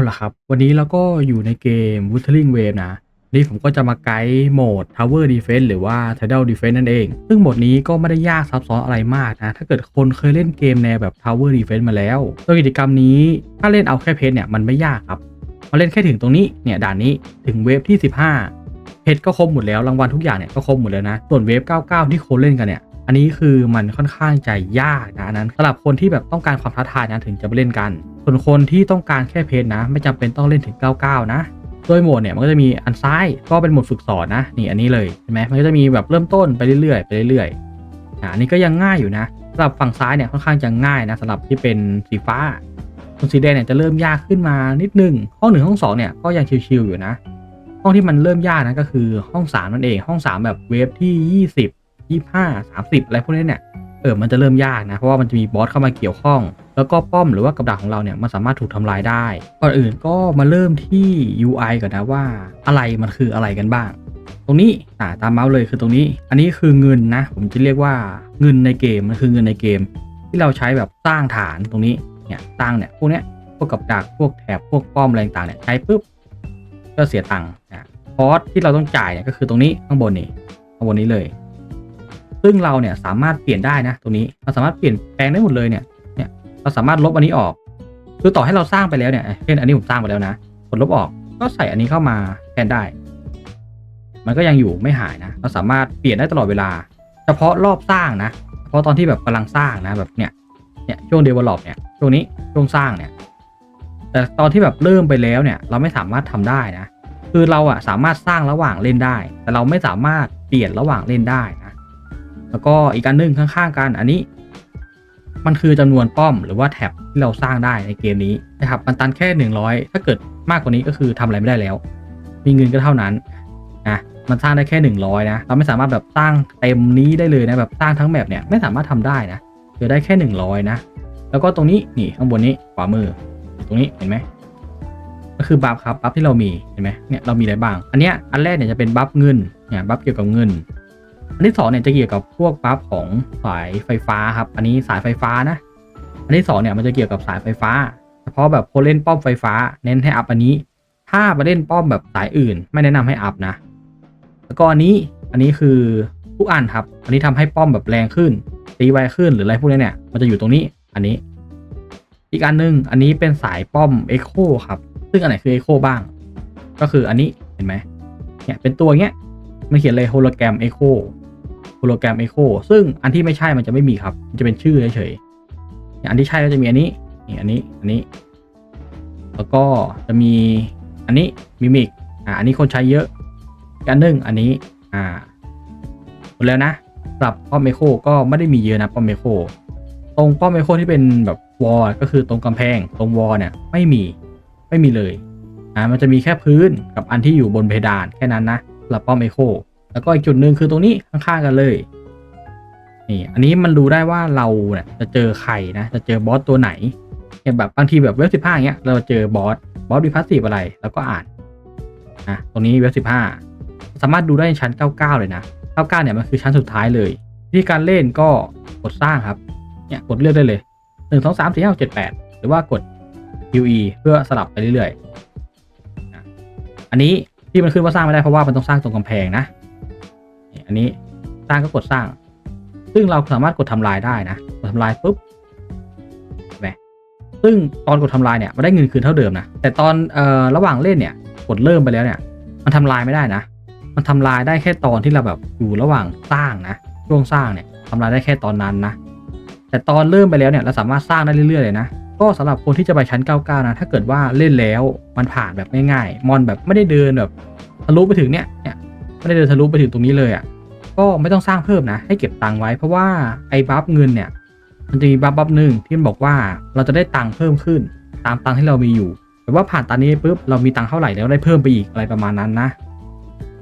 เอาล่ะครับ วันนี้เราก็อยู่ในเกม Wuthering Wave นะ นี่ผมก็จะมาไกด์โหมด Tower Defense หรือว่า Tidal Defense นั่นเอง ซึ่งโหมดนี้ก็ไม่ได้ยากซับซ้อนอะไรมากนะ ถ้าเกิดคนเคยเล่นเกมแนวแบบ Tower Defense มาแล้วโดยกิจกรรมนี้ถ้าเล่นเอาแค่เพชรเนี่ยมันไม่ยากครับมาเล่นแค่ถึงตรงนี้เนี่ยด่านนี้ถึงเวฟที่ 15 เพชรก็ครบหมดแล้วรางวัลทุกอย่างเนี่ยก็ครบหมดแล้วนะ ส่วนเวฟ 99 ที่คนเล่นกันเนี่ยอันนี้คือมันค่อนข้างจะยากนะนนั้นสำหรับคนที่แบบต้องการความท้าทายนะถึงจะไปเล่นกันส่วนคนที่ต้องการแค่เพจนะ ไม่จำเป็นต้องเล่นถึง 99 นะโดยโหมดเนี่ยมันก็จะมีอันซ้ายก็เป็นโหมดฝึกสอนนะนี่อันนี้เลยใช่ไหมมันก็จะมีแบบเริ่มต้นไปเรื่อยๆไปเรื่อยๆอ่าอันนี้ก็ยังง่ายอยู่นะสำหรับฝั่งซ้ายเนี่ยค่อนข้างจะง่ายนะสำหรับที่เป็นสีฟ้าส่วนสีแดงเนี่ยจะเริ่มยากขึ้นมานิดนึงห้องหนึ่งห้องสองเนี่ยก็ยังชิวๆอยู่นะ ห้องที่มันเริ่มยากนะก็คือห้องสามนั่นเองห้องสามแบบเวฟที่20 25 30อะไรพวกนี้เนี่ยเออมันจะเริ่มยากนะเพราะว่ามันจะมีบอสเข้ามาเกี่ยวข้อง แล้วก็ป้อมหรือว่ากับดักของเราเนี่ยมันสามารถถูกทำลายได้ ก่อนอื่นก็มาเริ่มที่ UI ก่อนนะว่าอะไรมันคืออะไรกันบ้าง ตรงนี้อ่าตามเมาส์เลยคือตรงนี้ อันนี้คือเงินนะ ผมจะเรียกว่าเงินในเกมมันคือเงินในเกม ที่เราใช้แบบสร้างฐานตรงนี้เนี่ยสร้างเนี่ยพวกเนี้ยพวกกับดักพวกแถบพวกป้อมอะไรต่างเนี่ยใช้ปุ๊บก็เสียตังค์นะคอสที่เราต้องจ่ายเนี่ยก็คือตรงนี้ข้างบนนี่ข้างบนนี้เลย ซึ่งเราเนี่ยสามารถเปลี่ยนได้นะตรงนี้เราสามารถเปลี่ยนแปลงได้หมดเลยเนี่ย เราสามารถลบอันนี้ออก คือต่อให้เราสร้างไปแล้วเนี่ยเช่นอันนี้ผมสร้างไปแล้วนะกดลบออกก็ใส่อันนี้เข้ามาแทนได้ มันก็ยังอยู่ไม่หายนะ เราสามารถเปลี่ยนได้ตลอดเวลา เฉพาะรอบสร้างนะ เฉพาะตอนที่แบบกำลังสร้างนะแบบเนี่ยเนี่ยช่วง develop เนี่ยช่วงนี้ช่วงสร้างเนี่ยแต่ตอนที่แบบเริ่มไปแล้วเนี่ย เราไม่สามารถทำได้นะ คือเราอะสามารถสร้างระหว่างเล่นได้ แต่เราไม่สามารถเปลี่ยนระหว่างเล่นได้นะ แล้วก็อีกอันหนึ่งข้างๆกันอันนี้ มันคือจำนวนป้อมหรือว่าแท็บที่เราสร้างได้ในเกมนี้นะครับมันตันแค่ 100 ถ้าเกิดมากกว่านี้ก็คือทำอะไรไม่ได้แล้ว มีเงินก็เท่านั้นนะมันสร้างได้แค่ 100นะเราไม่สามารถแบบสร้างเต็มนี้ได้เลยนะแบบสร้างทั้งแมปเนี่ยไม่สามารถทำได้นะเจอได้แค่ 100 นะ แล้วก็ตรงนี้นี่ข้างบนนี้ขวามือ ตรงนี้เห็นไหมก็คือบัฟครับบัฟที่เรามีเห็นไหมเนี่ยเรามีอะไรบ้าง อันเนี้ยอันแรกเนี่ยจะเป็นบัฟเงินเนี่ยบัฟเกี่ยวกับเงิน อันที่สองเนี่ยจะเกี่ยวกับพวกบัฟของสายไฟฟ้าครับ อันนี้สายไฟฟ้านะ อันที่สองเนี่ยมันจะเกี่ยวกับสายไฟฟ้า เฉพาะแบบคนเล่นป้อมไฟฟ้า เน้นให้อัพอันนี้ ถ้ามาเล่นป้อมแบบสายอื่น ไม่แนะนำให้อัพนะ แล้วก็อันนี้ อันนี้คือทุกอันครับ อันนี้ทำให้ป้อมแบบแรงขึ้น ตีไวขึ้นหรืออะไรพวกนี้เนี่ย มันจะอยู่ตรงนี้ อันนี้ อีกอันหนึง อันนี้เป็นสายป้อม Echo คครับ ซึ่งอันไหนคือ Echo บ้าง ก็คืออันนี้ เห็นไหมเนี่ย เป็นตัวเงี้ย มันเขียนเลยโฮโลแกรม Echo โค ฮโลแกรม Echo ซึ่งอันที่ไม่ใช่มันจะไม่มีครับ มันจะเป็นชื่อเฉยๆอันที่ใช่ก็จะมีอันนี้นี่อันนี้อันนี้ แล้วก็จะมีอันนี้มิมิกอ่าอันนี้คนใช้เยอะกันหนึ่งอันนี้อ่าหมดแล้วนะสำหรับป้อมเอโคก็ไม่ได้มีเยอะนะป้อมเอโคตรงป้อมไอโคที่เป็นแบบวอลก็คือตรงกำแพงตรงวอลเนี่ยไม่มีไม่มีเลยอ่ามันจะมีแค่พื้นกับอันที่อยู่บนเพดานแค่นั้นนะสำหรับป้อมไอโค แล้วก็อีกจุดหนึ่งคือตรงนี้ข้างๆกันเลยนี่อันนี้มันดูได้ว่าเราเนี่ยจะเจอใครนะจะเจอบอสตัวไหนเนี่ยแบบบางทีแบบเว็บสิบห้าเงี้ยเราเจอบอสบอสมีพาสซีฟอะไรแล้วก็อ่านนะตรงนี้เว็บสิบห้าสามารถดูได้ในชั้น 99 เลยนะ 99 เนี่ยมันคือชั้นสุดท้ายเลยวิธีการเล่นก็กดสร้างครับ เนี่ยกดเลือกได้เลยหนึ่งสองสามสี่ห้าเจ็ดแปดหรือว่ากด QE เพื่อสลับไปเรื่อยๆ อันนี้ที่มันขึ้นว่าสร้างไม่ได้เพราะว่ามันต้องสร้างตรงกำแพงนะ อันนี้สร้างก็กดสร้าง ซึ่งเราสามารถกดทำลายได้นะ กดทำลายปุ๊บไหมซึ่งตอนกดทำลายเนี่ยมันได้เงินคืนเท่าเดิมนะ แต่ตอนเอ่อระหว่างเล่นเนี่ย กดเริ่มไปแล้วเนี่ย มันทำลายไม่ได้นะ มันทำลายได้แค่ตอนที่เราแบบอยู่ระหว่างสร้างนะ ช่วงสร้างเนี่ยทำลายได้แค่ตอนนั้นนะ แต่ตอนเริ่มไปแล้วเนี่ยเราสามารถสร้างได้เรื่อยๆเลยนะก็สำหรับคนที่จะไปชั้น 99 นะ ถ้าเกิดว่าเล่นแล้วมันผ่านแบบง่ายๆ มอนแบบไม่ได้เดินแบบทะลุไปถึงเนี่ยเนี่ย ไม่ได้เดินทะลุไปถึงตรงนี้เลยอะ่ะก็ไม่ต้องสร้างเพิ่มนะ ให้เก็บตังค์ไว้เพราะว่าไอ้บัฟเงินเนี่ย มันจะมีบัฟบัฟหนึ่งที่มันบอกว่าเราจะได้ตังค์เพิ่มขึ้น ตามตังค์ที่เรามีอยู่ แต่ว่าผ่านตอนนี้ปุ๊บเรามีตังค์เท่าไหร่แล้วได้เพิ่มไปอีกอะไรประมาณนั้นนะ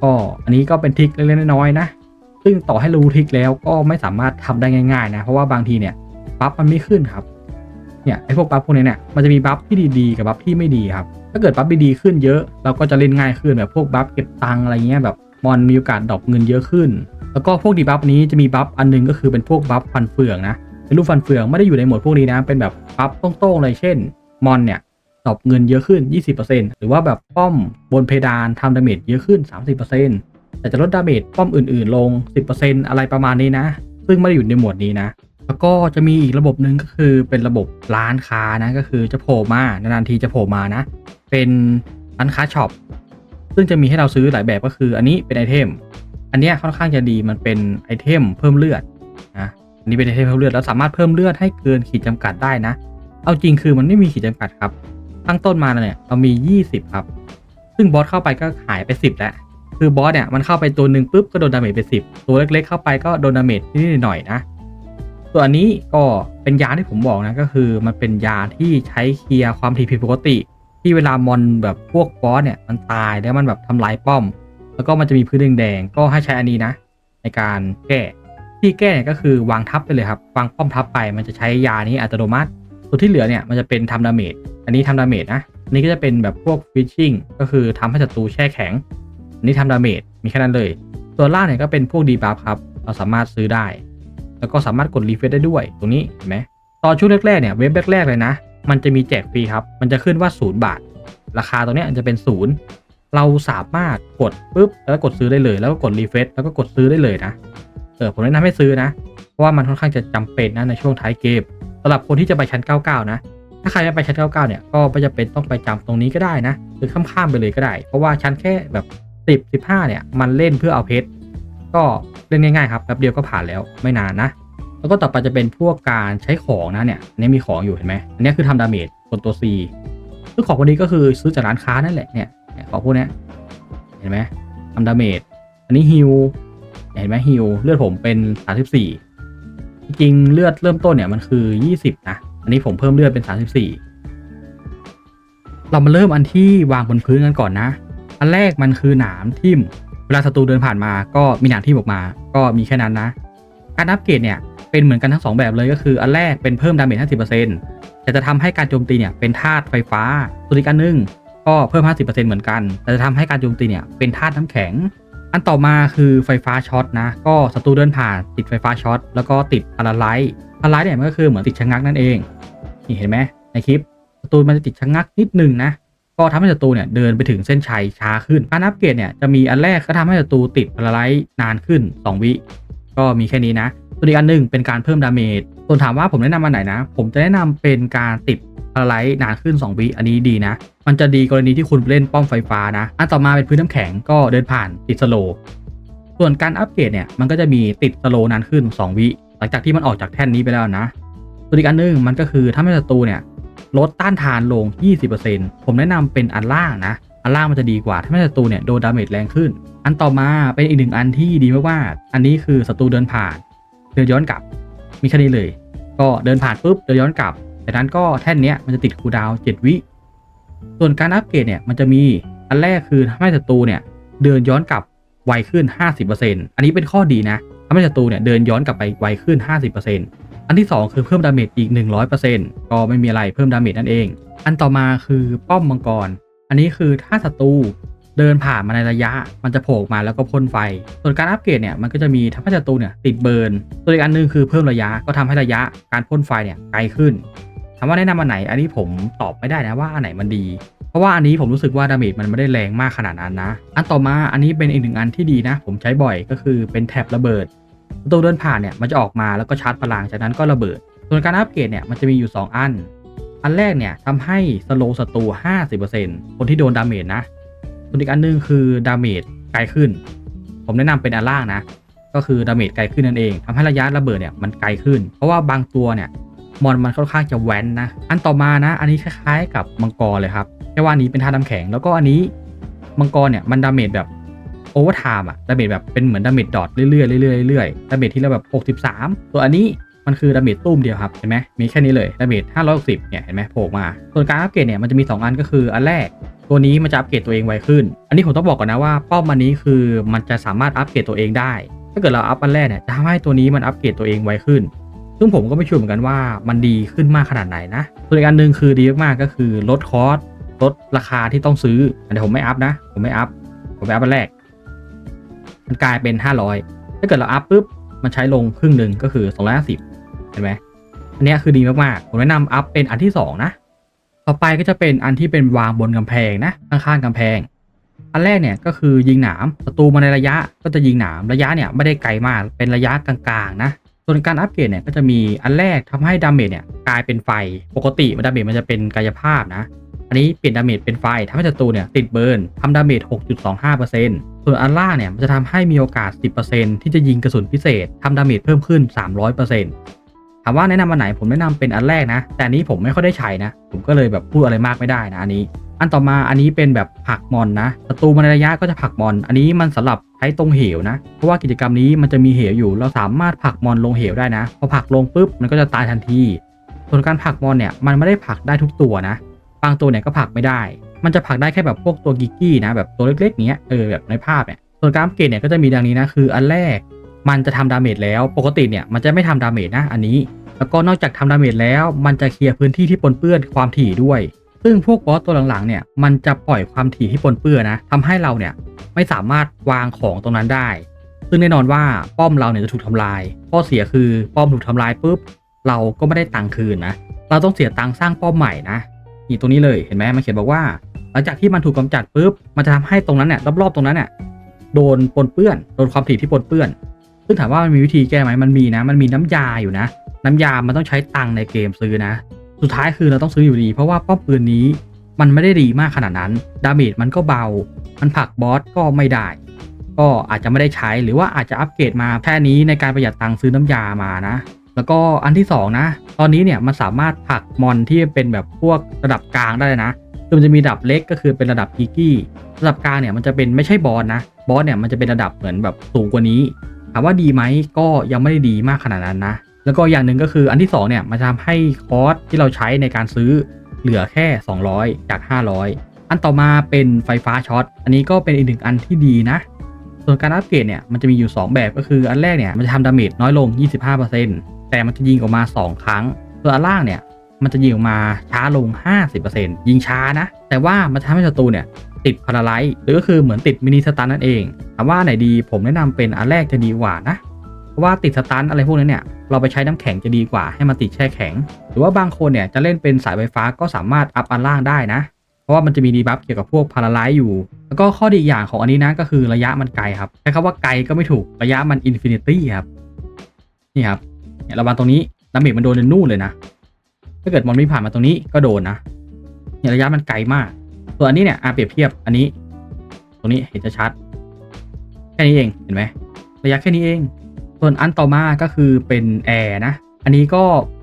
ก็อันนี้ก็เป็นทริคเล็กๆน้อยๆนะซึ่งต่อให้รู้ทริคแล้วก็ไม่สามารถทำได้ง่ายๆนะ เพราะว่าบางทีเนี่ยบัฟมันไม่ขึ้นครับเนี่ยไอ้พวกบัฟพวกนี้เนี่ยมันจะมีบัฟที่ดีๆกับบัฟที่ไม่ดีครับถ้าเกิดบัฟดีๆขึ้นเยอะเราก็จะเล่นง่ายขึ้นแบบพวกบัฟเก็บตังค์อะไรเงี้ยแบบ มอนมีโอกาสดรอปเงินเยอะขึ้น แล้วก็พวกดีบัฟนี้จะมีบัฟอันหนึงก็คือเป็นพวกบัฟฟันเฟืองนะเป็นรูปฟันเฟืองไม่ได้อยู่ในหมวดพวกนี้นะเป็นแบบบัฟโต้งๆเลยเช่นมอนเนี่ยตอบเงินเยอะขึ้น 20%หรือว่าแบบป้อมบนเพดานทำดาเมจเยอะขึ้น 30%แต่จะลดดาเมจป้อมอื่นๆ ลง 10%อะไรประมาณนี้นะ ซึ่งไม่ได้อยู่ในหมวดนี้นะ แล้วก็จะมีอีกระบบหนึ่งก็คือเป็นระบบร้านค้านะก็คือจะโผล่มานานๆทีจะโผล่มานะ เป็นร้านค้าช็อป ซึ่งจะมีให้เราซื้อหลายแบบก็คืออันนี้เป็นไอเทม อันเนี้ยค่อนข้างจะดีมันเป็นไอเทมเพิ่มเลือดนะอันนี้เป็นไอเทมเพิ่มเลือดแล้วสามารถเพิ่มเลือดให้เกินขีดจำกัดได้นะ เอาจริงคือมันไม่มีขีดจำกัดครับตั้งต้นมาเนี่ยเรามี 20 ครับ ซึ่งบอสเข้าไปก็หายไป 10 แล้ว คือบอสเนี่ยมันเข้าไปตัวหนึ่งปุ๊บก็โดนดาเมจไป 10 ตัวเล็กๆเข้าไปก็โดนดาเมจนิดหน่อยนะตัวอันนี้ก็เป็นยาที่ผมบอกนะก็คือมันเป็นยาที่ใช้เคลียร์ความถี่ผิดปกติ ที่เวลามอนแบบพวกบอสเนี่ยมันตายแล้วมันแบบทำลายป้อม แล้วก็มันจะมีพื้นแดงๆก็ให้ใช้อันนี้นะ ในการแก้ที่แก้เนี่ยก็คือวางทับไปเลยครับวางป้อมทับไปมันจะใช้ยานี้อัตโนมัติส่วนที่เหลือเนี่ยมันจะเป็นทำดาเมจอันนี้ทำดาเมจนะอันนี้ก็จะเป็นแบบพวกฟิชชิ่งก็คือทำให้ศัตรูแช่แข็ง อันนี้ทำดาเมจมีแค่นั้นเลย ตัวล่างเนี่ยก็เป็นพวกดีบัฟครับเราสามารถซื้อได้ แล้วก็สามารถกดรีเฟรชได้ด้วยตรงนี้เห็นไหมตอนช่วงแรกๆเนี่ยเว็บแรกๆเลยนะ มันจะมีแจกฟรีครับ มันจะขึ้นว่า 0 บาท ราคาตรงนี้จะเป็น 0 เราสามารถกดปุ๊บแล้วกดซื้อได้เลย แล้วก็กดรีเฟรชแล้วก็กดซื้อได้เลยนะเออผมแนะนำให้ซื้อนะ เพราะว่ามันค่อนข้างจะจำเป็นนะในช่วงท้ายเกมสำหรับคนที่จะไปชั้น 99 นะ ถ้าใครไม่ไปชั้น 99 เนี่ย ก็ไม่จะเป็นต้องไปจำตรงนี้ก็ได้นะ หรือข้ามๆไปเลยก็ได้ เพราะว่าชั้นแค่แบบ 10 15 เนี่ย มันเล่นเพื่อเอาเพชร ก็เล่นง่ายๆครับ แป๊บเดียวก็ผ่านแล้ว ไม่นานนะ แล้วก็ต่อไปจะเป็นพวกการใช้ของนะเนี่ยนนี้มีของอยู่เห็นไหมอันนี้คือทำดาเมจบนตัว C ซึ่งของพวกนี้ก็คือซื้อจากร้านค้านั่นแหละเนี่ยเนี่ยของพวกนี้เห็นไหมทำดาเมจอันนี้ฮิลเห็นไหมฮิลเลือดผมเป็น 34 จริงเลือดเริ่มต้นเนี่ยมันคือ 20 นะ อันนี้ผมเพิ่มเลือดเป็น 34 เรามาเริ่มอันที่วางบนพื้นกันก่อนนะ อันแรกมันคือหนามทิ่ม เวลาศัตรูเดินผ่านมาก็มีหนามทิ่มออกมา ก็มีแค่นั้นนะ การอัปเกรดเนี่ย เป็นเหมือนกันทั้งสองแบบเลยก็คืออันแรกเป็นเพิ่มดาเมจ 50%แต่จะทำให้การโจมตีเนี่ยเป็นธาตุไฟฟ้าส่วนอีกอันหนึงก็เพิ่ม 50%เหมือนกัน แต่จะทำให้การโจมตีเนี่ยเป็นธาตุน้ำแข็ง อันต่อมาคือไฟฟ้าช็อตนะ ก็ศัตรูเดินผ่านติดไฟฟ้าช็อตแล้วก็ติดพาราไลท์พาราไลท์เนี่ยมันก็คือเหมือนติดชะงักนั่นเอง นี่เห็นไหมในคลิปศัตรูมันจะติดชะงักนิดนึงนะก็ทำให้ศัตรูเนี่ยเดินไปถึงเส้นชัยช้าขึ้น การอัปเกรดเนี่ยจะมีอันแรกก็ทำให้ศัตรูติดพาราไลท์นานขึ้น 2 วิ ก็มีแค่นี้นะ ส่วนอีกอันหนึ่งเป็นการเพิ่มดาเมจส่วนถามว่าผมแนะนำอันไหนนะ ผมจะแนะนำเป็นการติดพาราไลท์นานขึ้น 2 วิอันนี้ดีนะ มันจะดีกรณีที่คุณเล่นป้อมไฟฟ้านะ อันต่อมาเป็นพื้นน้ำแข็งก็เดินผ่านติดสโลว์ส่วนการอัปเกรดเนี่ยมันก็จะมีติดสโลว์นานขึ้น 2 วิหลังจากที่มันออกจากแท่นนี้ไปแล้วนะส่วนอีกอันหนึงมันก็คือถ้าให้ศัตรูเนี่ยลดต้านทานลง 20%ผมแนะนำเป็นอันล่างนะ อันล่างมันจะดีกว่า ถ้าให้ศัตรูเนี่ยโดนดาเมจแรงขึ้น อันต่อมาเป็นอีกหนึ่งอันที่ดีมากๆอันนี้คือศัตรูเดินผ่าน เดินย้อนกลับ มีแค่นี้เลย ก็เดินผ่านปุ๊บเดินย้อนกลับจากนั้นก็แท่นเนี้ยมันจะติดคูดาวน์7วิ ส่วนการอัปเกรดเนี่ยมันจะมีอันแรกคือทำให้ศัตรูเนี่ยเดินย้อนกลับไวขึ้น 50%อันนี้เป็นข้อดีนะทำให้ศัตรูเนี่ยเดินย้อนกลับไปไวขึ้น 50%อันที่ 2 คือเพิ่มดาเมจอีก 100%ก็ไม่มีอะไรเพิ่มดาเมจนั่นเอง อันต่อมาคือป้อมมังกร อันนี้คือถ้าศัตรู เดินผ่านมาในระยะ มันจะโผล่ออกมาแล้วก็พ่นไฟ ส่วนการอัปเกรดเนี่ยมันก็จะมีทำให้ศัตรูเนี่ยติดเบิร์นตัวอีกอันหนึงคือเพิ่มระยะก็ทำให้ระยะการพ่นไฟเนี่ยไกลขึ้นถามว่าแนะนำอันไหน อันนี้ผมตอบไม่ได้นะว่าอันไหนมันดี เพราะว่าอันนี้ผมรู้สึกว่าดาเมจมันไม่ได้แรงมากขนาดนั้นนะ อันต่อมาอันนี้เป็นอีกหนึ่งอันที่ดีนะ ผมใช้บ่อยก็คือเป็นแท็บระเบิดศัตรูเดินผ่านเนี่ยมันจะออกมาแล้วก็ชาร์จพลังจากนั้นก็ระเบิด ส่วนการอัปเกรดเนี่ยมันจะมีอยู่ 2 อัน อันแรกเนี่ยทำให้สโลศัตรู 50%คนที่โดนดาเมจนะ ส่วนอีกอันหนึงคือดาเมจไกลขึ้น ผมแนะนำเป็นอันล่างนะ ก็คือดาเมจไกลขึ้นนั่นเองทำให้ระยะระเบิดเนี่ยมันไกลขึ้น เพราะว่าบางตัวเนี่ยมอนมันค่อนข้างจะแว้นนะ อันต่อมานะ อันนี้คล้ายๆกับมังกรเลยครับแค่ว่าอันนี้เป็นท่าน้ำแข็ง แล้วก็อันนี้มังกรเนี่ยมันดาเมจแบบโอเวอร์ไทม์อะดาเมจแบบเป็นเหมือนดาเมจดอทเรื่อยๆเรื่อยๆเรื่อยๆดาเมจที่เราแบบ 63 ตัวอันนี้มันคือดาเมจตุ้มเดียวครับเห็นไหมมีแค่นี้เลยดาเมจ560เนี่ยเห็นไหมโผล่มา ส่วนการอัปเกรดเนี่ยมันจะมี 2 อันก็คืออันแรก ตัวนี้มันจะอัปเกรดตัวเองไวขึ้น อันนี้ผมต้องบอกก่อนนะว่าป้อมอันนี้คือมันจะสามารถอัปเกรดตัวเองได้ ถ้าเกิดเราอัพอันแรกเนี่ยจะทำให้ตัวนี้มันอัปเกรดตัวเองไวขึ้น ซึ่งผมก็ไม่ชัวร์เหมือนกันว่ามันดีขึ้นมากขนาดไหนนะส่วนอีกอันหนึ่งคือดีมากๆก็คือลดคอสลดราคาที่ต้องซื้ออันนี้ผมไม่อัพนะ ผมไม่อัพผมไปอัพอันแรก มันกลายเป็น 500 ถ้าเกิดเราอัพปุ๊บมันใช้ลงครึ่งหนึ่งก็คือ250เห็นไหมอันนี้คือดีมากๆผมแนะนำอัพเป็นอันที่2นะ ต่อไปก็จะเป็นอันที่เป็นวางบนกำแพงนะข้างๆกำแพง อันแรกเนี่ยก็คือยิงหนามศัตรูมาในระยะก็จะยิงหนามระยะเนี่ยไม่ได้ไกลมากเป็นระยะกลางๆนะส่วนการอัปเกรดเนี่ยก็จะมีอันแรกทำให้ดาเมจเนี่ยกลายเป็นไฟปกติดาเมจมันจะเป็นกายภาพนะ อันนี้เปลี่ยนดาเมจเป็นไฟทำให้ศัตรูเนี่ยติดเบิร์นทำดาเมจ 6.25%ส่วนอันล่าเนี่ยมันจะทำให้มีโอกาส 10%ที่จะยิงกระสุนพิเศษทำดาเมจเพิ่มขึ้น 300%ามว่าแนะนำอันไหนผมแนะนำเป็นอันแรกนะ แต่นี้ผมไม่ค่อยได้ใช้นะ ผมก็เลยแบบพูดอะไรมากไม่ได้นะอันนี้ อันต่อมาอันนี้เป็นแบบผักมอนนะศัตรูมาในระยะก็จะผักมอน อันนี้มันสำหรับใช้ตรงเหวนะ เพราะว่ากิจกรรมนี้มันจะมีเหวอยู่ เราสามารถผักมอนลงเหวได้นะ พอผักลงปุ๊บมันก็จะตายทันที ส่วนการผักมอนเนี่ยมันไม่ได้ผักได้ทุกตัวนะ บางตัวเนี่ยก็ผักไม่ได้ มันจะผักได้แค่แบบพวกตัวกิกกี้นะแบบตัวเล็กๆเนี้ยเออแบบในภาพเนี่ยส่วนการอัปเกรดเนี่ยก็จะมีดังนี้นะคืออันแรกมันจะทำดาเมจแล้ว ปกติเนี่ยมันจะไม่ทำดาเมจนะ อันนี้ แล้วก็นอกจากทำดาเมจแล้วมันจะเคลียร์พื้นที่ที่ปนเปื้อนความถี่ด้วย ซึ่งพวกบอสตัวหลังๆเนี่ยมันจะปล่อยความถี่ที่ปนเปื้อนนะทำให้เราเนี่ยไม่สามารถวางของตรงนั้นได้ ซึ่งแน่นอนว่าป้อมเราเนี่ยจะถูกทำลาย ข้อเสียคือป้อมถูกทำลายปุ๊บเราก็ไม่ได้ตังค์คืนนะ เราต้องเสียตังค์สร้างป้อมใหม่นะนี่ตรงนี้เลยเห็นไหมมันเขียนบอกว่า หลังจากที่มันถูกกำจัดปุ๊บมันจะทำให้ตรงนั้นเนี่ยรอบๆตรงนั้นเนี่ยโดนปนเปื้อน โดนความถี่ที่ปนเปื้อน ซึ่งถามว่ามันมีวิธีแก้ไหมมันมีนะ มันมีน้ำยาอยู่นะ น้ำยามันต้องใช้ตังในเกมซื้อนะ สุดท้ายคือเราต้องซื้ออยู่ดี เพราะว่าป้อมปืนนี้มันไม่ได้ดีมากขนาดนั้น ดาเมจมันก็เบา มันผลักบอสก็ไม่ได้ ก็อาจจะไม่ได้ใช้หรือว่าอาจจะอัปเกรดมาแค่นี้ในการประหยัดตังค์ซื้อน้ำยามานะ แล้วก็อันที่สองนะ ตอนนี้เนี่ยมันสามารถผลักมอนที่เป็นแบบพวกระดับกลางได้นะคือมันจะมีระดับเล็กก็คือเป็นระดับกิกี้ ระดับกลางเนี่ยมันจะเป็นไม่ใช่บอสนะ บอสเนี่ยมันจะเป็นระดับเหมือนแบบสูงกว่านี้ ถามว่าดีไหมก็ยังไม่ได้ดีมากขนาดนั้นนะ แล้วก็อย่างหนึ่งก็คืออันที่2เนี่ยมันจะทำให้คอสที่เราใช้ในการซื้อเหลือแค่ 200 จาก 500 อันต่อมาเป็นไฟฟ้าช็อต อันนี้ก็เป็นอีกหนึ่งอันที่ดีนะ ส่วนการอัปเกรดเนี่ยมันจะมีอยู่ 2 แบบก็คืออันแรกเนี่ยมันจะทำดาเมจน้อยลง 25%แต่มันจะยิงออกมา 2 ครั้ง ส่วนอันล่างเนี่ยมันจะยิงออกมาช้าลง 50%ยิงช้านะ แต่ว่ามันทำให้ศัตรูเนี่ยติดพาราไลท์หรือก็คือเหมือนติดมินิสตันนั่นเองถามว่าไหนดีผมแนะนำเป็นอันแรกจะดีกว่านะ ราะว่าติดสตันอะไรพวกนั้นเนี่ยเราไปใช้น้ำแข็งจะดีกว่าให้มันติดแช่แข็ง หรือว่าบางคนเนี่ยจะเล่นเป็นสายไฟฟ้าก็สามารถอัพอันล่างได้นะ เพราะว่ามันจะมีดีบัฟเกี่ยวกับพวกพาราไลท์อยู่ แล้วก็ข้อดีอย่างของอันนี้นะก็คือระยะมันไกลครับใช้คำว่าไกลก็ไม่ถูกระยะมันอินฟินิตี้ครับนี่ครับเนี่ยระวังตรงนี้ดาเมจมันโดนจนนู่นเลยนะ ถ้าเกิดมอนไม่ผ่านมาตรงนี้ก็โดนนะเนี่ยระยะมันไกลมากส่วนอันนี้เนี่ยอาเปรียบเทียบอันนี้ ตรงนี้เห็นจะชัด แค่นี้เองเห็นไหมระยะแค่นี้เอง ส่วนอันต่อมาก็คือเป็นแอร์นะ อันนี้ก็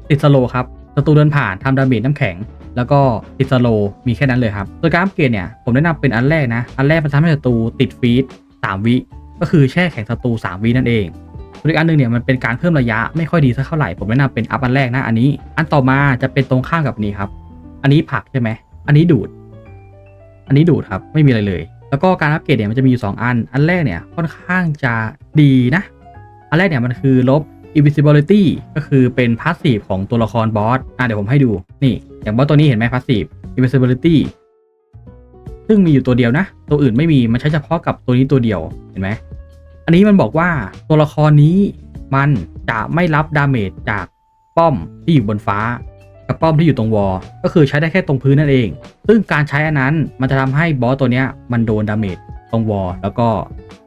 ติดสโลครับศัตรูเดินผ่านทำดาเมจน้ำแข็ง แล้วก็ติดสโลมีแค่นั้นเลยครับส่วนการอัปเกรดเนี่ยผมแนะนำเป็นอันแรกนะ อันแรกมันทำให้ศัตรูติดฟีด3 วิก็คือแช่แข็งศัตรู3วินั่นเองส่วนอีกอันหนึงเนี่ยมันเป็นการเพิ่มระยะไม่ค่อยดีสักเท่าไหร่ผมแนะนำเป็นอัพอันแรกนะอันนี้ อันต่อมาจะเป็นตรงข้ามกับนี้ครับ อันนี้ผลักใช่ไหมอันนี้ดูด อันนี้ดูดครับไม่มีอะไรเลย แล้วก็การอัปเกรดเนี่ยมันจะมีอยู่2อัน อันแรกเนี่ยค่อนข้างจะดีนะ นแรกเนี่ยมันคือลบ invisibility ก็คือเป็นพาสซีฟของตัวละครบอส อะเดี๋ยวผมให้ดู นี่ อย่างบอสตัวนี้เห็นไหมพาสซีฟ invisibility ซึ่งมีอยู่ตัวเดียวนะ ตัวอื่นไม่มี มันใช้เฉพาะกับตัวนี้ตัวเดียว เห็นไหม อันนี้มันบอกว่าตัวละครนี้มันจะไม่รับดาเมจจากป้อมที่อยู่บนฟ้า กับป้อมที่อยู่ตรงวอลก็คือใช้ได้แค่ตรงพื้นนั่นเอง ซึ่งการใช้อันนั้นมันจะทำให้บอสตัวเนี้ยมันโดนดาเมจตรงวอลแล้วก็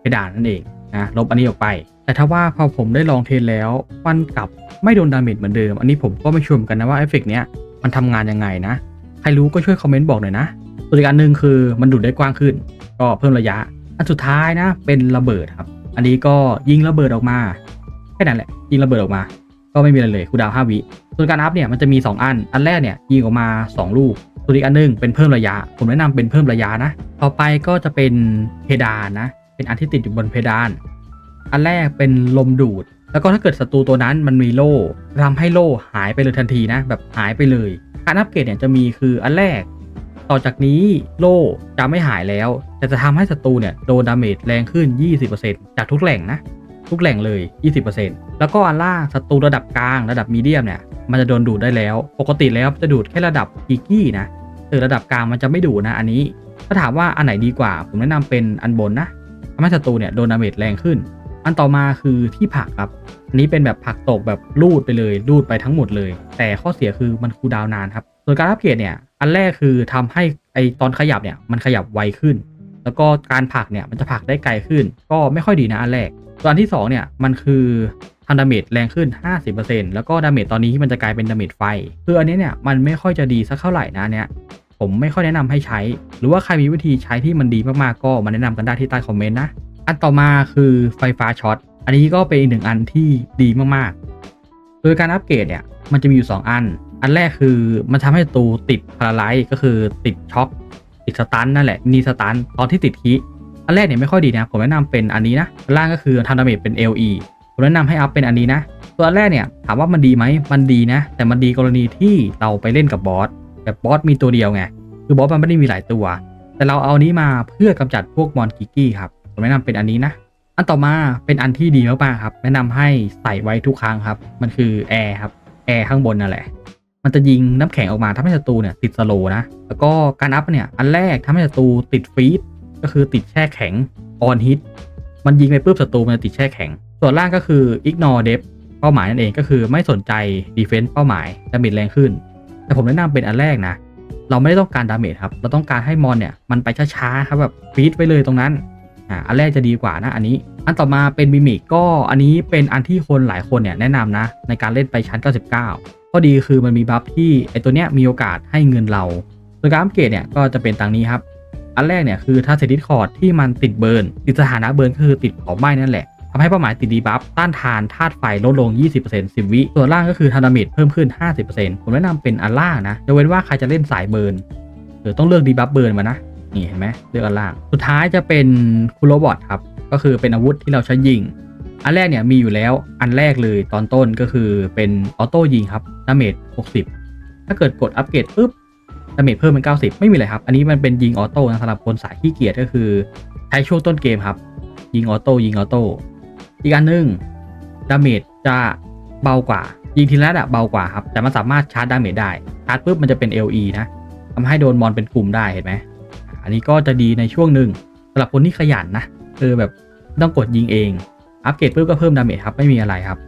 เพดานนั่นเองนะ ลบอันนี้ออกไป แต่ถ้าว่าพอผมได้ลองเทสแล้วมันกลับไม่โดนดาเมจเหมือนเดิม อันนี้ผมก็ไม่ชัวร์เหมือนกันนะว่าเอฟเฟกต์เนี้ยมันทำงานยังไงนะ ใครรู้ก็ช่วยคอมเมนต์บอกหน่อยนะส่วนอีกอันหนึ่งคือมันดูดได้กว้างขึ้น ก็เพิ่มระยะ อันสุดท้ายนะเป็นระเบิดครับ อันนี้ก็ยิงระเบิดออกมาแค่นั้นแหละ ยิงระเบิดออกมา ก็ไม่มีอะไรเลยคูดาวน์5วิส่วนการอัพเนี่ยมันจะมี 2 อัน อันแรกเนี่ยยิงออกมา 2 ลูก ส่วนอีกอันหนึงเป็นเพิ่มระยะ ผมแนะนำเป็นเพิ่มระยะนะ ต่อไปก็จะเป็นเพดานนะ เป็นอันที่ติดอยู่บนเพดาน อันแรกเป็นลมดูด แล้วก็ถ้าเกิดศัตรูตัวนั้นมันมีโล่ทำให้โล่หายไปเลยทันทีนะ แบบหายไปเลย การอัปเกรดเนี่ยจะมีคืออันแรก ต่อจากนี้โล่จะไม่หายแล้ว แต่จะทำให้ศัตรูเนี่ยโดนดาเมจแรงขึ้น 20%จากทุกแหล่งนะ ทุกแหล่งเลย 20%แล้วก็อันล่างศัตรูระดับกลางระดับมีเดียมเนี่ยมันจะโดนดูดได้แล้ว ปกติแล้วจะดูดแค่ระดับกิกี้นะแต่ระดับกลางมันจะไม่ดูดนะอันนี้ ถ้าถามว่าอันไหนดีกว่า ผมแนะนำเป็นอันบนนะทำให้ศัตรูเนี่ยโดนดาเมจแรงขึ้น อันต่อมาคือที่ผักครับ อันนี้เป็นแบบผักตกแบบลูดไปเลยลูดไปทั้งหมดเลย แต่ข้อเสียคือมันคูดาวนานครับ ส่วนการอัปเกรดเนี่ย อันแรกคือทำให้ไอตอนขยับเนี่ยมันขยับไวขึ้น แล้วก็การผักเนี่ยมันจะผักได้ไกลขึ้น ก็ไม่ค่อยดีนะอันแรกส่วนอันที่สองเนี่ยมันคือทำดาเมจแรงขึ้น 50%แล้วก็ดาเมจตอนนี้มันจะกลายเป็นดาเมจไฟ คืออันนี้เนี่ยมันไม่ค่อยจะดีสักเท่าไหร่นะเนี่ยผมไม่ค่อยแนะนำให้ใช้ หรือว่าใครมีวิธีใช้ที่มันดีมากๆก็มาแนะนำกันได้ที่ใต้คอมเมนต์นะ อันต่อมาคือไฟฟ้าช็อต อันนี้ก็เป็นอีกหนึ่งอันที่ดีมากๆ โดยการอัปเกรดเนี่ย มันจะมีอยู่ 2 อัน อันแรกคือมันทำให้ตูติดพาราไลซ์ก็คือติดช็อคติดสตันนั่นแหละมีสตันตอนที่ติดคีอันแรกเนี่ยไม่ค่อยดีนะ ผมแนะนำเป็นอันนี้นะล่างก็คือทำดาเมจเป็น LE ผมแนะนำให้อัพเป็นอันนี้นะ ตัวอันแรกเนี่ยถามว่ามันดีไหมมันดีนะ แต่มันดีกรณีที่เราไปเล่นกับบอสแบบบอสมีตัวเดียวไง คือบอสมันไม่ได้มีหลายตัว แต่เราเอานี้มาเพื่อกำจัดพวกมอนกิกี้ครับ ผมแนะนำเป็นอันนี้นะ อันต่อมาเป็นอันที่ดีมากๆครับ แนะนำให้ใส่ไว้ทุกครั้งครับ มันคือแอร์ครับ แอร์ข้างบนนั่นแหละ มันจะยิงน้ำแข็งออกมาทำให้ศัตรูเนี่ยติดสโลนะ แล้วก็การอัพเนี่ย อันแรกทำให้ศัตรูติดฟีดก็คือติดแช่แข็งออนฮิตมันยิงไปปุ๊บศัตรูมันจะติดแช่แข็ง ส่วนล่างก็คือ ignore depth เป้าหมายนั่นเองก็คือไม่สนใจ defense เป้าหมายดาเมจแรงขึ้น แต่ผมแนะนำเป็นอันแรกนะ เราไม่ได้ต้องการดาเมจครับ เราต้องการให้มอนเนี่ยมันไปช้าๆครับแบบฟีดไปเลยตรงนั้น อ่าอันแรกจะดีกว่านะอันนี้ อันต่อมาเป็นมิมิกก็อันนี้เป็นอันที่คนหลายคนเนี่ยแนะนำนะ ในการเล่นไปชั้น 99ข้อดีคือมันมีบัฟที่ไอตัวเนี้ยมีโอกาสให้เงินเราโดยการอัปเกรดเนี่ยก็จะเป็นตามนี้ครับ อันแรกเนี่ยคือถ้าเซติสคอร์ดที่มันติดเบิร์นติดสถานะเบิร์นก็คือติดเผาไหม้นั่นแหละทำให้เป้าหมายติดดีบัฟต้านทานธาตุไฟลดลง 20% 10 วิ ส่วนล่างก็คือทาดาเมจเพิ่มขึ้น 50%ผมแนะนำเป็นอันล่างนะยกเว้นว่าใครจะเล่นสายเบิร์นหรือต้องเลือกดีบัฟเบิร์นมานะ นี่เห็นไหมเลือกอันล่าง สุดท้ายจะเป็นคูโรบอทครับ ก็คือเป็นอาวุธที่เราใช้ยิง อันแรกเนี่ยมีอยู่แล้วอันแรกเลยตอนต้นก็คือเป็นออโต้ยิงครับดาเมจ60 ถ้าเกิดกดอัปเกรดปุ๊บดาเมจเพิ่มเป็น 90 ไม่มีเลยครับ อันนี้มันเป็นยิงออโต้นะสำหรับคนสายขี้เกียจก็คือใช้ช่วงต้นเกมครับ ยิงออโต้ยิงออโต้อีกอันหนึ่งดาเมจจะเบากว่า ยิงทีละอะเบากว่าครับ แต่มันสามารถชาร์จดาเมจได้ ชาร์จปุ๊บมันจะเป็น LE นะทำให้โดนมอนเป็นกลุ่มได้เห็นไหม อันนี้ก็จะดีในช่วงหนึ่งสำหรับคนที่ขยันนะเออแบบต้องกดยิงเอง อัปเกรดปุ๊บก็เพิ่มดาเมจครับไม่มีอะไรครับ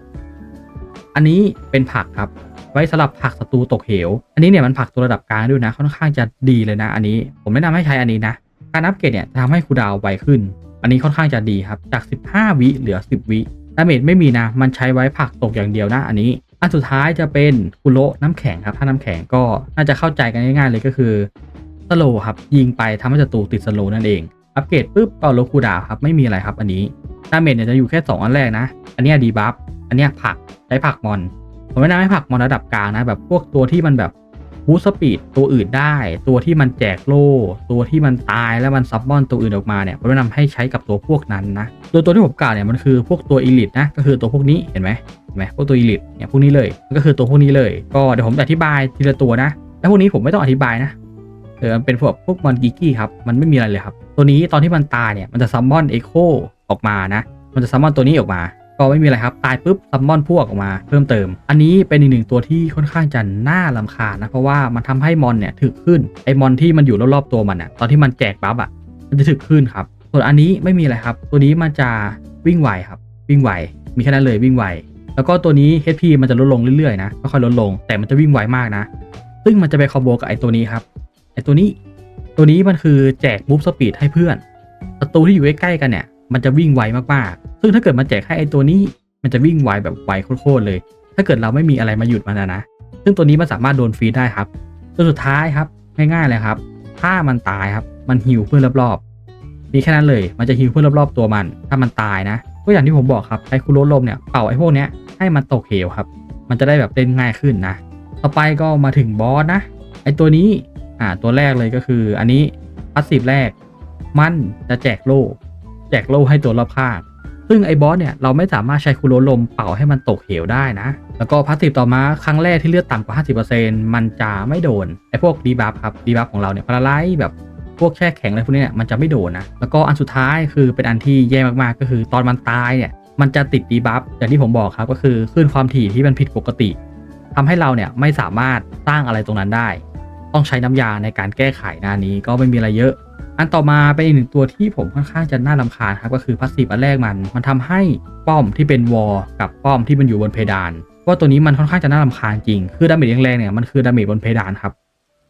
อันนี้เป็นผักครับ ไว้สำหรับผักศัตรูตกเหว อันนี้เนี่ยมันผักตัวระดับกลางด้วยนะ ค่อนข้างจะดีเลยนะ อันนี้ผมแนะนำให้ใช้อันนี้นะ การอัปเกรดเนี่ยจะทำให้คูดาวไวขึ้น อันนี้ค่อนข้างจะดีครับ จาก 15 วิเหลือ 10 วิดาเมจไม่มีนะ มันใช้ไว้ผักตกอย่างเดียวนะ อันนี้ อันสุดท้ายจะเป็นคุโรน้ำแข็งครับ ถ้าน้ำแข็งก็น่าจะเข้าใจกันง่ายๆเลยก็คือ สโลครับยิงไปทำให้ศัตรูติดสโลนั่นเอง อัปเกรดปุ๊บเป่าโลคูดาวครับไม่มีอะไรครับอันนี้ดาเมจเนี่ยจะอยู่แค่ 2 อันแรกนะ อันนี้ดีบัฟอันนี้ผักใช้ผักมอนผมแนะนำให้ผักมอนระดับกลางนะแบบพวกตัวที่มันแบบบูสปีดตัวอื่นได้ ตัวที่มันแจกโล่ ตัวที่มันตายแล้วมันซับมอนตัวอื่นออกมาเนี่ยผมแนะนำให้ใช้กับตัวพวกนั้นนะตัวตัวที่ผมกล่าวเนี่ยมันคือพวกตัวอีลิทนะก็คือตัวพวกนี้เห็นไหมเห็นไหมพวกตัวอีลิทเนี่ยพวกนี้เลยก็คือตัวพวกนี้เลย ก็เดี๋ยวผมจะอธิบายทีละตัวนะแล้วพวกนี้ผมไม่ต้องอธิบายนะ เออมันเป็นพวกพวกมอนกิกี้ครับมันไม่มีอะไรเลยครับ ตัวนี้ตอนที่มันตายเนี่ยมันจะซัมมอนเอ็กโคออกมานะมันจะซัมมอนตัวนี้ออกมา ก็ไม่มีอะไรครับ ตายปุ๊บซัมมอนพวกออกมาเพิ่มเติม อันนี้เป็นอีกหนึ่งตัวที่ค่อนข้างจะน่าลำคาญนะเพราะว่ามันทำให้มอนเนี่ยถึกขึ้นไอมอนที่มันอยู่รอบๆตัวมันอะตอนที่มันแจกบัฟอะมันจะถึกขึ้นครับ ส่วนอันนี้ไม่มีอะไรครับ ตัวนี้มันจะวิ่งไวครับ วิ่งไวมีแค่นั้นเลยวิ่งไวแล้วก็ตัวนี้ HP มันจะลดลงเรื่อยๆนะค่อยๆลดลง แต่มันจะวิ่งไวมากนะ ซึ่งมันจะไปคอมโบกับไอตัวนี้ครับ ไอตัวนี้ตัวนี้มันคือแจกบูฟสปีดให้เพื่อนศัตรูที่อยู่ใกล้ๆกันเนี่ย มันจะวิ่งไวมากๆ ซึ่งถ้าเกิดมันแจกให้ไอตัวนี้ มันจะวิ่งไวแบบไวโคตรๆเลย ถ้าเกิดเราไม่มีอะไรมาหยุดมันนะนะ ซึ่งตัวนี้มันสามารถโดนฟรีได้ครับตัวสุดท้ายครับง่ายๆเลยครับ ถ้ามันตายครับ มันฮิวเพื่อนรอบๆ มีแค่นั้นเลย มันจะฮิวเพื่อนรอบๆตัวมัน ถ้ามันตายนะ ก็อย่างที่ผมบอกครับใช้คุโรลมเนี่ยเป่าไอ้พวกเนี้ยให้มันตกเหวครับ มันจะได้แบบเล่นง่ายขึ้นนะ ต่อไปก็มาถึงบอสนะ ไอตัวนี้ อ่าตัวแรกเลยก็คือ อันนี้พาสซีฟแรก มันจะแจกโล่แจกโล่ให้ตัวรอบข้างซึ่งไอ้บอสเนี่ยเราไม่สามารถใช้คูโรลมเป่าให้มันตกเหวได้นะ แล้วก็พาสซีฟต่อมาครั้งแรกที่เลือดต่ำกว่า 50%มันจะไม่โดนไอ้พวกดีบัฟครับดีบัฟของเราเนี่ยพาราไลแบบพวกแช่แข็งอะไรพวกนี้เนี้ยมันจะไม่โดนนะ แล้วก็อันสุดท้ายคือเป็นอันที่แย่มากๆ ก็คือตอนมันตายเนี่ยมันจะติดดีบัฟอย่างที่ผมบอกครับก็คือคลื่นความถี่ที่มันผิดปกติทำให้เราเนี่ยไม่สามารถสร้างอะไรตรงนั้นได้ ต้องใช้น้ำยาในการแก้ไขหน้านี้ก็ไม่มีอะไรเยอะ อันต่อมาเป็นอีกหนึ่งตัวที่ผมค่อนข้างจะน่ารำคาญครับก็คือพาสซีฟอันแรกมัน มันทำให้ป้อมที่เป็นวอลกับป้อมที่มันอยู่บนเพดานว่าตัวนี้มันค่อนข้างจะน่ารำคาญจริง คือดาเมจแรงๆเนี่ยมันคือดาเมจบนเพดานครับ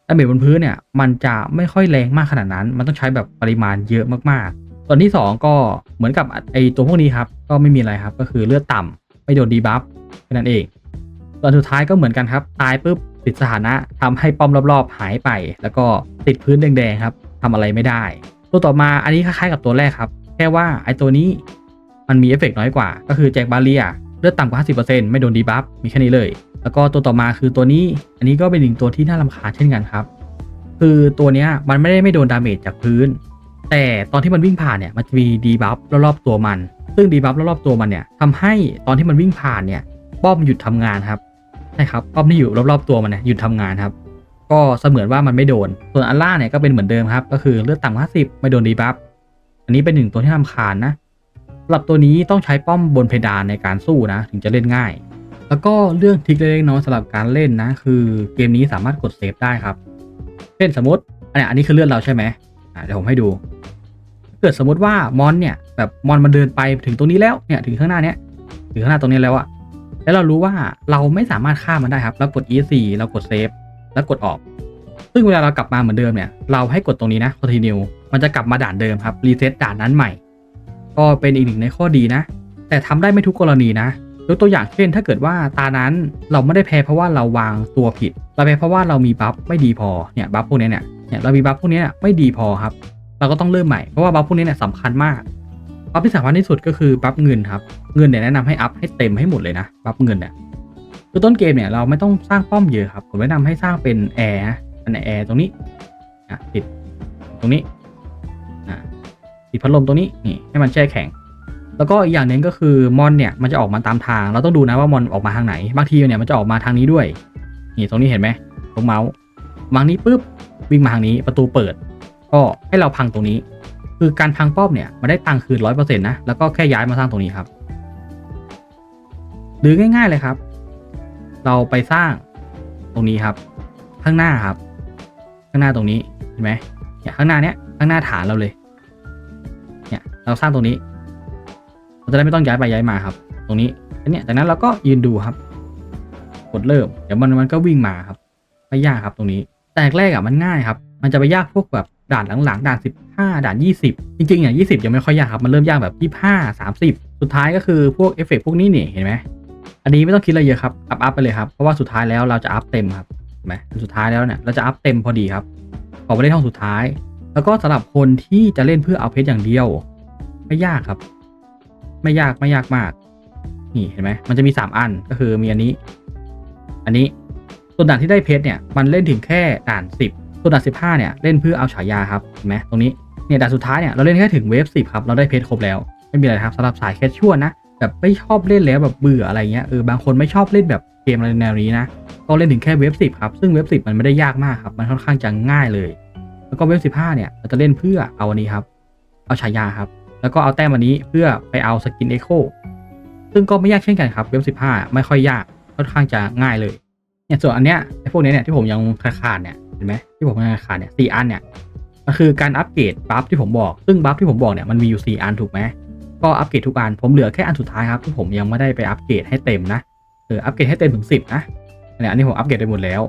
ดาเมจบนพื้นเนี่ยมันจะไม่ค่อยแรงมากขนาดนั้น มันต้องใช้แบบปริมาณเยอะมากๆ ส่วนที่ 2 ก็เหมือนกับไอตัวพวกนี้ครับก็ไม่มีอะไรครับก็คือเลือดต่ำไม่โดนดีบัฟแค่นั้นเองส่วนสุดท้ายก็เหมือนกันครับ ตายปุ๊บ ติดสถานะทำให้ป้อมรอบๆ หายไป แล้วก็ติดพื้นแดงๆครับทำอะไรไม่ได้ ตัวต่อมาอันนี้คล้ายๆกับตัวแรกครับ แค่ว่าไอ้ตัวนี้มันมีเอฟเฟกต์น้อยกว่า ก็คือแจกบาเรียเลือดต่ำกว่า 50%ไม่โดนดีบัฟมีแค่นี้เลย แล้วก็ตัวต่อมาคือตัวนี้ อันนี้ก็เป็นหนึ่งตัวที่น่ารำคาญเช่นกันครับ คือตัวเนี้ยมันไม่ได้ไม่โดนดาเมจจากพื้น แต่ตอนที่มันวิ่งผ่านเนี่ยมันจะมีดีบัฟรอบๆตัวมัน ซึ่งดีบัฟรอบๆตัวมันเนี่ยทำให้ตอนที่มันวิ่งผ่านเนี่ยป้อมหยุดทำงานครับ ใช่ครับป้อมที่อยู่รอบๆตัวมันเนี่ยหยุดทำงานครับ ก็เสมือนว่ามันไม่โดน ส่วนอัลล่าเนี่ยก็เป็นเหมือนเดิมครับ ก็คือเลือดต่ำห้าสิบไม่โดนดีบัฟอันนี้เป็นหนึ่งตัวที่ทำคาญนะสำหรับตัวนี้ต้องใช้ป้อมบนเพดานในการสู้นะ ถึงจะเล่นง่าย แล้วก็เรื่องทริคเล็กน้อยสำหรับการเล่นนะ คือเกมนี้สามารถกดเซฟได้ครับ เช่นสมมติอันนี้อันนี้คือเลือดเราใช่ไหมเดี๋ยวผมให้ดูเกิดสมมติว่ามอนเนี่ยแบบมอนมันเดินไปถึงตรงนี้แล้วเนี่ยถึงข้างหน้าเนี้ยถึงข้างหน้าตรงนี้แล้วอะ แล้วเรารู้ว่าเราไม่สามารถฆ่ามันได้ครับแล้วกด E4 เรากดเซฟแล้วกดออก ซึ่งเวลาเรากลับมาเหมือนเดิมเนี่ย เราให้กดตรงนี้นะ continue มันจะกลับมาด่านเดิมครับ รีเซ็ตด่านนั้นใหม่ ก็เป็นอีกหนึ่งในข้อดีนะ แต่ทำได้ไม่ทุกกรณีนะยกตัวอย่างเช่น ถ้าเกิดว่าตานั้นเราไม่ได้แพ้เพราะว่าเราวางตัวผิด เราแพ้เพราะว่าเรามีบัฟไม่ดีพอ เนี่ยบัฟพวกนี้เนี่ย เนี่ยเรามีบัฟพวกนี้เนี่ยไม่ดีพอครับ เราก็ต้องเริ่มใหม่ เพราะว่าบัฟพวกนี้เนี่ยสำคัญมาก บัฟที่สำคัญที่สุดก็คือบัฟเงินครับ เงินเนี่ยแนะนำให้อัพให้เต็มให้หมดเลยนะบัฟเงินเนี่ยคือต้นเกมเนี่ยเราไม่ต้องสร้างป้อมเยอะครับ ผมแนะนำให้สร้างเป็นแอร์อันไหนแอร์ตรงนี้อะติดตรงนี้อะติดพัดลมตรงนี้นี่ให้มันแช่แข็ง แล้วก็อีกอย่างหนึ่งก็คือมอนเนี่ยมันจะออกมาตามทาง เราต้องดูนะว่ามอนออกมาทางไหน บางทีเนี่ยมันจะออกมาทางนี้ด้วย นี่ตรงนี้เห็นไหมตรงเมาส์วางนี้ปุ๊บวิ่งมาทางนี้ประตูเปิด ก็ให้เราพังตรงนี้ คือการพังป้อมเนี่ยมันได้ตังค์คืนร้อยเปอร์เซ็นต์นะ แล้วก็แค่ย้ายมาสร้างตรงนี้ครับ หรือง่าย ๆ เลยครับ เราไปสร้างตรงนี้ครับ ข้างหน้าครับ ข้างหน้าตรงนี้เห็นไหมเนี่ยข้างหน้าเนี้ยข้างหน้าฐานเราเลย เนี่ยเราสร้างตรงนี้เราจะได้ไม่ต้องย้ายไปย้ายมาครับ ตรงนี้แล้วเนี่ยจากนั้นเราก็ยืนดูครับ กดเริ่ม เดี๋ยวมันมันก็วิ่งมาครับ ไม่ยากครับตรงนี้ แต่แรกอะมันง่ายครับ มันจะไปยากพวกแบบด่านหลังๆด่านสิบ 15ด่าน20จริงๆอย่าง20ยังไม่ค่อยยากครับ มันเริ่มยากแบบ25 30สุดท้ายก็คือพวกเอฟเฟกต์พวกนี้เนี่ยเห็นไหมอันนี้ไม่ต้องคิดอะไรเยอะครับอัพอัพไปเลยครับ เพราะว่าสุดท้ายแล้วเราจะอัพเต็มครับเห็นไหมสุดท้ายแล้วเนี่ยเราจะอัพเต็มพอดีครับขอไปเล่นห้องสุดท้าย แล้วก็สำหรับคนที่จะเล่นเพื่อเอาเพชรอย่างเดียว ไม่ยากครับ ไม่ยากไม่ยากมาก นี่เห็นไหมมันจะมี3อันก็คือมีอันนี้ อันนี้ส่วนด่านที่ได้เพชรเนี่ยมันเล่นถึงแค่ด่าน10ส่วนด่าน15เนี่ยเล่นเพื่อเอาฉายาครับเห็นไหมตรงนี้ เนี่ยด่านสุดท้ายเนี่ยเราเล่นแค่ถึงเวฟ10ครับเราได้เพชรครบแล้วไม่มีอะไรครับสำหรับสายแคชชวลนะแบบไม่ชอบเล่นแล้วแบบเบื่ออะไรเงี้ยเออบางคนไม่ชอบเล่นแบบเกมอะไรแนวนี้นะก็เล่นถึงแค่เว็บสิบครับซึ่งเว็บสิบมันไม่ได้ยากมากครับมันค่อนข้างจะง่ายเลย แล้วก็เว็บสิบห้าเนี่ยเราจะเล่นเพื่อเอาอันนี้ครับ เอาฉายาครับ แล้วก็เอาแต้มอันนี้เพื่อไปเอาสกินเอ็กโคซึ่งก็ไม่ยากเช่นกันครับเว็บสิบห้าไม่ค่อยยากค่อนข้างจะง่ายเลยเนี่ยส่วนอันเนี้ยไอ้พวกเนี้ยเนี่ยที่ผมยังขาดเนี่ยเห็นไหมที่ผมยังขาดเนี่ยสี่อันเนี่ย มันคือการอัปเกรดบัฟที่ผมบอก ซึ่งบัฟที่ผมบอกเนี่ยมันมีอยู่สี่อันถูกไหมก็อัปเกรดทุกอัน ผมเหลือแค่อันสุดท้ายครับที่ผมยังไม่ได้ไปอัปเกรดให้เต็มนะเอออัปเกรดให้เต็มถึง 10 นะเนี่ยอันนี้ผมอัปเกรดไปหมดแล้ว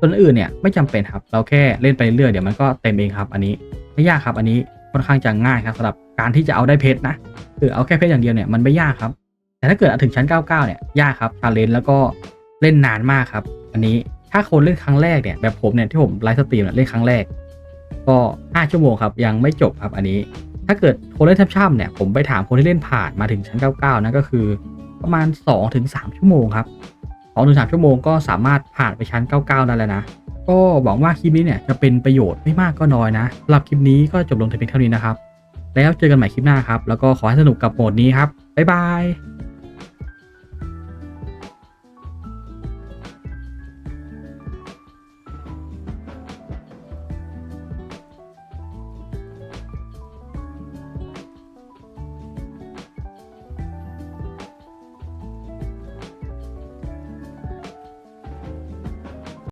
ส่วนอื่นเนี่ยไม่จำเป็นครับ เราแค่เล่นไปเรื่อยเดี๋ยวมันก็เต็มเองครับ อันนี้ไม่ยากครับ อันนี้ค่อนข้างจะง่ายครับสำหรับการที่จะเอาได้เพชรนะคือเอาแค่เพชรอย่างเดียวเนี่ยมันไม่ยากครับ แต่ถ้าเกิดถึงชั้น 99 เนี่ยยากครับชาเลนจ์แล้วก็เล่นนานมากครับ อันนี้ถ้าคนเล่นครั้งแรกเนี่ยแบบผมเนี่ยที่ผมไลฟ์สตรีมเนี่ยเล่นครั้งแรก ก็ 5 ชั่วโมงครับ ยังไม่จบครับอันนี้ ถ้าเกิดคนเล่นแทบช่ำเนี่ย ผมไปถามคนที่เล่นผ่านมาถึงชั้น 99 นะก็คือ ประมาณ 2-3 ชั่วโมงครับ2-3 ชั่วโมงก็สามารถผ่านไปชั้น 99 ได้แล้วนะ ก็หวังว่าคลิปนี้เนี่ยจะเป็นประโยชน์ไม่มากก็น้อยนะสำหรับคลิปนี้ก็จบลงแต่เพียงเท่านี้นะครับ แล้วเจอกันใหม่คลิปหน้าครับ แล้วก็ขอให้สนุกกับโหมดนี้ครับบ๊ายบาย